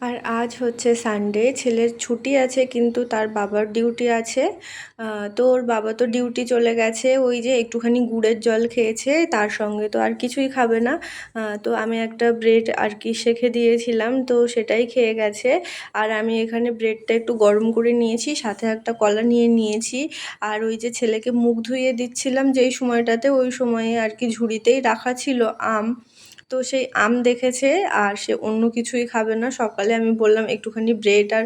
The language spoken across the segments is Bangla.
আর আজ হচ্ছে সানডে ছেলের ছুটি আছে কিন্তু তার বাবার ডিউটি আছে। তো ওর বাবা তো ডিউটি চলে গেছে, ওই যে একটুখানি গুড়ের জল খেয়েছে, তার সঙ্গে তো আর কিছুই খাবে না। তো আমি একটা ব্রেড আর কি সেঁকে দিয়েছিলাম, তো সেটাই খেয়ে গেছে। আর আমি এখানে ব্রেডটা একটু গরম করে নিয়েছি, সাথে একটা কলা নিয়ে নিয়েছি। আর ওই যে ছেলেকে মুখ ধুইয়ে দিচ্ছিলাম যেই সময়টাতে, ওই সময়ে আর কি ঝুড়িতেই রাখা ছিল আম। তো সেই আম দেখেছে আর সে অন্য কিছুই খাবে না। সকালে আমি বললাম, একটুখানি ব্রেড আর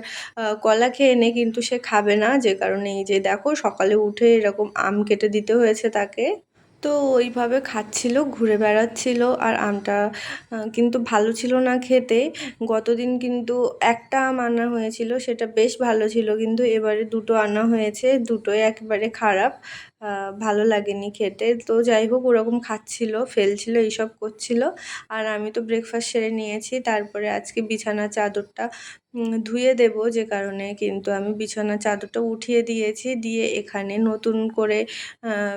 কলা খেয়ে নে। কিন্তু সে খাবে না, যে কারণে এই যে দেখো, সকালে উঠে এরকম আম কেটে দিতে হয়েছে তাকে। তো ওইভাবে খাচ্ছিল, ঘুরে বেড়াচ্ছিল আর আমটা কিন্তু ভালো ছিল না খেতে। গতদিন কিন্তু একটা আম আনা হয়েছিল, সেটা বেশ ভালো ছিল, কিন্তু এবারে দুটো আনা হয়েছে, দুটোই একেবারে খারাপ। ভালো লাগেনি খেতে। তো যাই হোক, ওরকম খাচ্ছিল, ফেলছিল, এইসব করছিল। আর আমি তো ব্রেকফাস্ট সেরে নিয়েছি। তারপরে আজকে বিছানার চাদরটা ধুয়ে দেব যে কারণে কিন্তু আমি বিছানার চাদরটা উঠিয়ে দিয়েছি। দিয়ে এখানে নতুন করে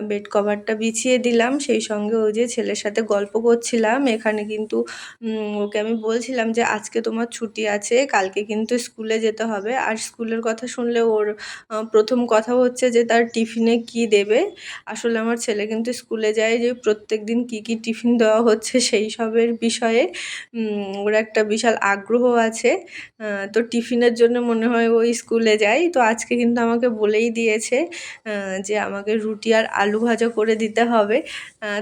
বেড কভারটা বিছিয়ে দিলাম। সেই সঙ্গে ওই যে ছেলের সাথে গল্প করছিলাম। এখানে কিন্তু ওকে আমি বলছিলাম যে, আজকে তোমার ছুটি আছে, কালকে কিন্তু স্কুলে যেতে হবে। আর স্কুলের কথা শুনলে ওর প্রথম কথা হচ্ছে যে, তার টিফিনে কি দেবে? আসলে আমার ছেলে কিন্তু স্কুলে যায় যে প্রত্যেক দিন কী কী টিফিন দেওয়া হচ্ছে সেই সবের বিষয়ে। ওর একটা বিশাল আগ্রহ আছে। তো টিফিনের জন্য মনে হয় ওই স্কুলে যায় তো আজকে কিন্তু আমাকে বলেই দিয়েছে যে আমাকে রুটি আর আলু ভাজা করে দিতে হবে।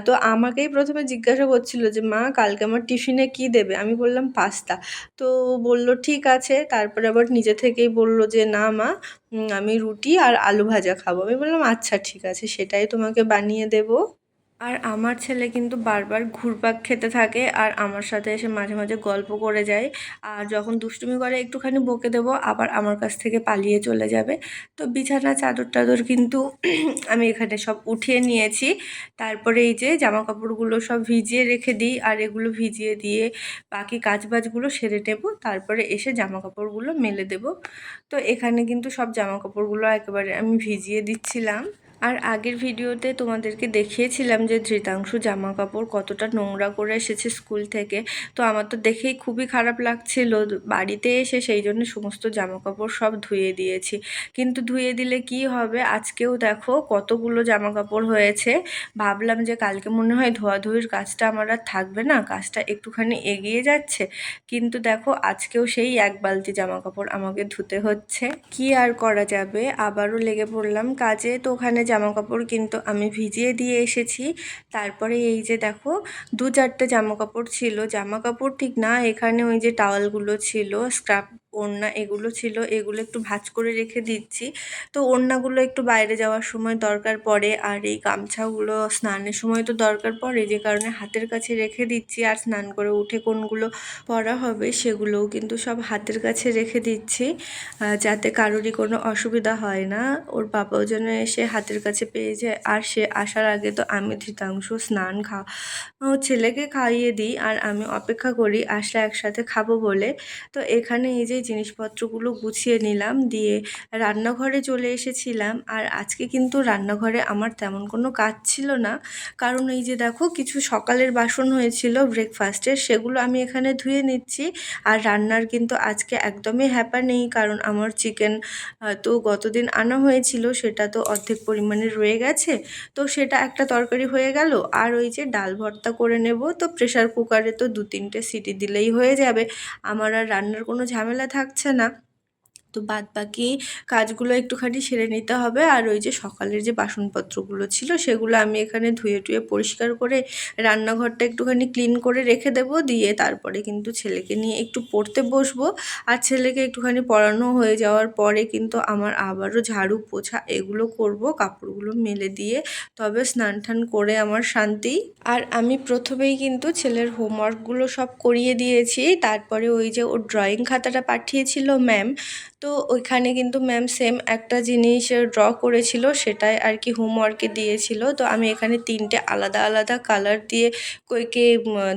তো আমাকেই প্রথমে জিজ্ঞাসা করছিল যে, মা, কালকে আমার টিফিনে কি দেবে? আমি বললাম, পাস্তা। তো বলল, ঠিক আছে। তারপরে আবার নিজে থেকেই বলল যে, না মা আমি রুটি আর আলু ভাজা খাব। আমি বললাম আচ্ছা ঠিক আছে। সেটাই তোমাকে বানিয়ে দেবো। আর আমার ছেলে কিন্তু বারবার ঘুরপাক খেতে থাকে আর আমার সাথে এসে মাঝে মাঝে গল্প করে যায়। আর যখন দুষ্টুমি করে, একটুখানি বকে দেবো, আবার আমার কাছ থেকে পালিয়ে চলে যাবে। তো বিছানা, চাদর টাদর কিন্তু আমি এখানে সব উঠিয়ে নিয়েছি। তারপরে এই যে জামা কাপড়গুলো সব ভিজিয়ে রেখে দিই, আর এগুলো ভিজিয়ে দিয়ে বাকি কাজবাজগুলো সেরে নেব। তারপরে এসে জামা কাপড়গুলো মেলে দেব। তো এখানে কিন্তু সব জামা কাপড়গুলো একেবারে আমি ভিজিয়ে দিচ্ছিলাম। আর আগের ভিডিওতে তোমাদেরকে দেখিয়েছিলাম যে ধৃতাংশু জামা কাপড় কতটা নোংরা করে এসেছে স্কুল থেকে। তো আমার তো দেখেই খুবই খারাপ লাগছিল বাড়িতে এসে সেই জন্য সমস্ত জামা কাপড় সব ধুয়ে দিয়েছি। কিন্তু ধুয়ে দিলে কি হবে? আজকেও দেখো কতগুলো জামা কাপড় হয়েছে। ভাবলাম যে কালকে মনে হয় ধোয়াধুয়ির কাজটা আমার আর থাকবে না, কাজটা একটুখানি এগিয়ে যাচ্ছে। কিন্তু দেখো আজকেও সেই এক বালতি জামা কাপড় আমাকে ধুতে হচ্ছে। কি আর করা যাবে? আবারও লেগে পড়লাম কাজে। তো ওখানে জামা কাপড় কিন্তু আমি ভিজিয়ে দিয়ে এসেছি। তারপরে এই যে দেখো, দু চারটে জামা কাপড় ছিল। জামা কাপড় ঠিক না, এখানে ওই যে টাওয়ালগুলো ছিল স্ক্রাব ওড়না এগুলো ছিল, এগুলো একটু ভাঁজ করে রেখে দিচ্ছি। তো ওড়নাগুলো একটু বাইরে যাওয়ার সময় দরকার পড়ে আর এই গামছাগুলো স্নানের সময় তো দরকার পড়ে, যে কারণে হাতের কাছে রেখে দিচ্ছি। আর স্নান করে উঠে কোনগুলো পরা হবে সেগুলোও কিন্তু সব হাতের কাছে রেখে দিচ্ছি যাতে কারোরই কোনো অসুবিধা হয় না। ওর বাবাও যেন এসে হাতের কাছে পেয়ে যায়। আর সে আসার আগে তো আমি ধৃতাংশ স্নান খা, ও ছেলেকে খাইয়ে দিই আর আমি অপেক্ষা করি, আসলে একসাথে খাব বলে। তো এখানে এই যে জিনিসপত্রগুলো গুছিয়ে নিলাম, দিয়ে রান্নাঘরে চলে এসেছিলাম। আর আজকে কিন্তু রান্নাঘরে আমার তেমন কোনো কাজ ছিল না। কারণ এই যে দেখো, কিছু সকালের বাসন হয়েছিল ব্রেকফাস্টের সেগুলো আমি এখানে ধুয়ে নিচ্ছি। আর রান্নার কিন্তু আজকে একদমই হ্যাপা নেই, কারণ আমার চিকেন তো গতদিন আনা হয়েছিল, সেটা তো অর্ধেক পরিমাণে রয়ে গেছে। তো সেটা একটা তরকারি হয়ে গেল। আর ওই যে ডাল ভর্তা করে নেব, তো প্রেশার কুকারে তো দু তিনটে সিটি দিলেই হয়ে যাবে। আমার আর রান্নার কোনো ঝামেলা থাকছে না। তো বাদ বাকি কাজগুলো একটুখানি সেরে নিতে হবে। আর ওই যে সকালের যে বাসনপত্রগুলো ছিল সেগুলো আমি এখানে ধুয়ে টুয়ে পরিষ্কার করে রান্নাঘরটা একটুখানি ক্লিন করে রেখে দেব। দিয়ে তারপরে কিন্তু ছেলেকে নিয়ে একটু পড়তে বসবো। আর ছেলেকে একটুখানি পড়ানো হয়ে যাওয়ার পরে কিন্তু আমার আবারও ঝাড়ু, পোছা এগুলো করব, কাপড়গুলো মেলে দিয়ে তবে স্নান টান করে আমার শান্তি। আর আমি প্রথমেই কিন্তু ছেলের হোমওয়ার্কগুলো সব করিয়ে দিয়েছি। তারপরে ওই যে ওর ড্রয়িং খাতাটা পাঠিয়েছিল ম্যাম। তো ওইখানে কিন্তু ম্যাম সেম একটা জিনিস ড্র করেছিল, সেটাই আর কি হোমওয়ার্কে দিয়েছিল। তো আমি এখানে তিনটে আলাদা আলাদা কালার দিয়ে কইকে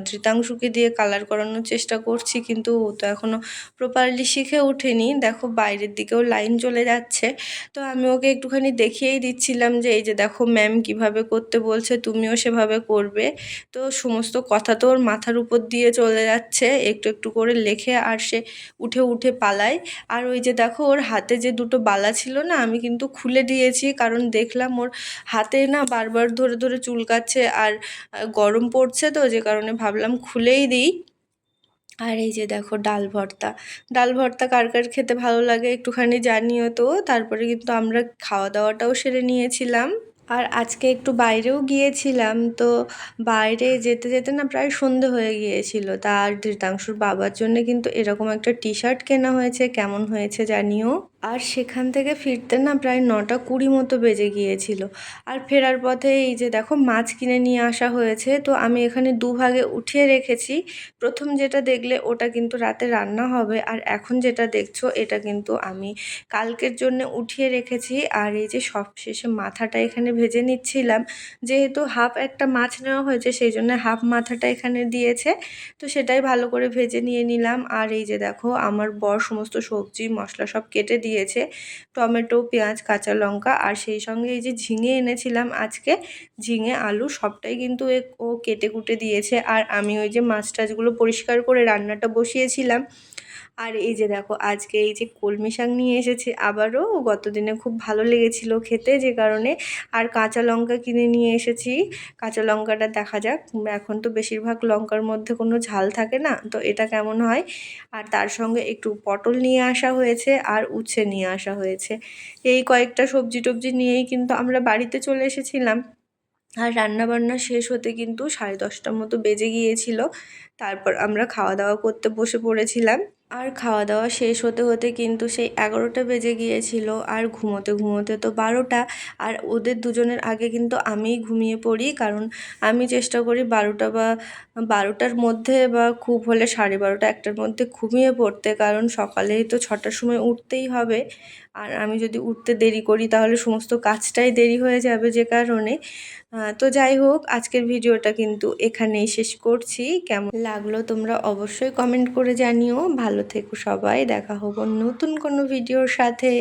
ধৃতাংশুকে দিয়ে কালার করানোর চেষ্টা করছি, কিন্তু ও তো এখনও প্রপারলি শিখে ওঠেনি। দেখো বাইরের দিকেও লাইন চলে যাচ্ছে। তো আমি ওকে একটুখানি দেখিয়েই দিচ্ছিলাম যে, এই যে দেখো ম্যাম কীভাবে করতে বলছে, তুমিও সেভাবে করবে। তো সমস্ত কথা তো ওর মাথার উপর দিয়ে চলে যাচ্ছে, একটু একটু করে লেখে আর সে উঠে উঠে পালায়। আর ওই যে দেখো, ওর হাতে যে দুটো বালা ছিল না, আমি কিন্তু খুলে দিয়েছি, কারণ দেখলাম ওর হাতে না বারবার ধরে ধরে চুলকাচ্ছে আর গরম পড়ছে তো, যে কারণে ভাবলাম খুলেই দিই। আর এই যে দেখো, ডাল ভর্তা। ডাল ভর্তা কার কার খেতে ভালো লাগে একটুখানি জানিও তো, তারপরে কিন্তু আমরা খাওয়া দাওয়াটাও সেরে নিয়েছিলাম। আর আজকে একটু বাইরেও গিয়েছিলাম, তো বাইরে যেতে যেতে না প্রায় সন্ধে হয়ে গিয়েছিল। তার ধৃতাংশুর বাবার জন্য কিন্তু এরকম একটা টি শার্ট কেনা হয়েছে, কেমন হয়েছে জানিও? আর সেখান থেকে ফিরতে না প্রায় নটা কুড়ি মতো বেজে গিয়েছিল। আর ফেরার পথে এই যে দেখো মাছ কিনে নিয়ে আসা হয়েছে, তো আমি এখানে দুভাগে উঠিয়ে রেখেছি। প্রথম যেটা দেখলে ওটা কিন্তু রাতে রান্না হবে, আর এখন যেটা দেখছ এটা কিন্তু আমি কালকের জন্য উঠিয়ে রেখেছি। আর এই যে সব শেষে মাথাটা এখানে ভেজে নিচ্ছিলাম, যেহেতু হাফ একটা মাছ নেওয়া হয়েছে সেই জন্য হাফ মাথাটা এখানে দিয়েছে, তো সেটাই ভালো করে ভেজে নিয়ে নিলাম। আর এই যে দেখো আমার বর সমস্ত সবজি মশলা সব কেটে দিয়েছে। টমেটো, পেঁয়াজ, কাঁচা লঙ্কা আর সেই সঙ্গে এই যে ঝিঙে এনেছিলাম আজকে, ঝিঙে, আলু সবটাই কিন্তু ও কেটে কুটে দিয়েছে। আর আমি ওই যে মাছ টাছগুলো পরিষ্কার করে রান্নাটা বসিয়েছিলাম। আর এই যে দেখো, আজকে এই যে কলমি শাক নিয়ে এসেছি আবারও গত দিনে খুব ভালো লেগেছিল খেতে যে কারণে। আর কাঁচা লঙ্কা কিনে নিয়ে এসেছি। কাঁচা লঙ্কাটা দেখা যাক, এখন তো বেশিরভাগ লঙ্কার মধ্যে কোনো ঝাল থাকে না, তো এটা কেমন হয়? আর তার সঙ্গে একটু পটল নিয়ে আসা হয়েছে আর উচ্ছে নিয়ে আসা হয়েছে। এই কয়েকটা সবজি টবজি নিয়েই কিন্তু আমরা বাড়িতে চলে এসেছিলাম। আর রান্নাবান্না শেষ হতে কিন্তু সাড়ে দশটার মতো বেজে গিয়েছিল। তারপর আমরা খাওয়া দাওয়া করতে বসে পড়েছিলাম। আর খাওয়া দাওয়া শেষ হতে হতে কিন্তু সেই এগারোটা বেজে গিয়েছিল আর ঘুমোতে ঘুমোতে তো বারোটা। আর ওদের দুজনের আগে কিন্তু আমিই ঘুমিয়ে পড়ি, কারণ আমি চেষ্টা করি বারোটা বা, বারোটার মধ্যে বা খুব হলে সাড়ে বারোটা একটার মধ্যে ঘুমিয়ে পড়তে, কারণ সকালেই তো ছটার সময় উঠতেই হবে। আর আমি যদি উঠতে দেরি করি তাহলে সমস্ত কাজটাই দেরি হয়ে যাবে যে কারণে। তো যাই হোক, আজকের ভিডিওটা কিন্তু এখানেই শেষ করছি। কেমন লাগল তোমরা অবশ্যই কমেন্ট করে জানিও। ভালো থেকো সবাই দেখা হব নতুন কোনো ভিডিওর সাথে।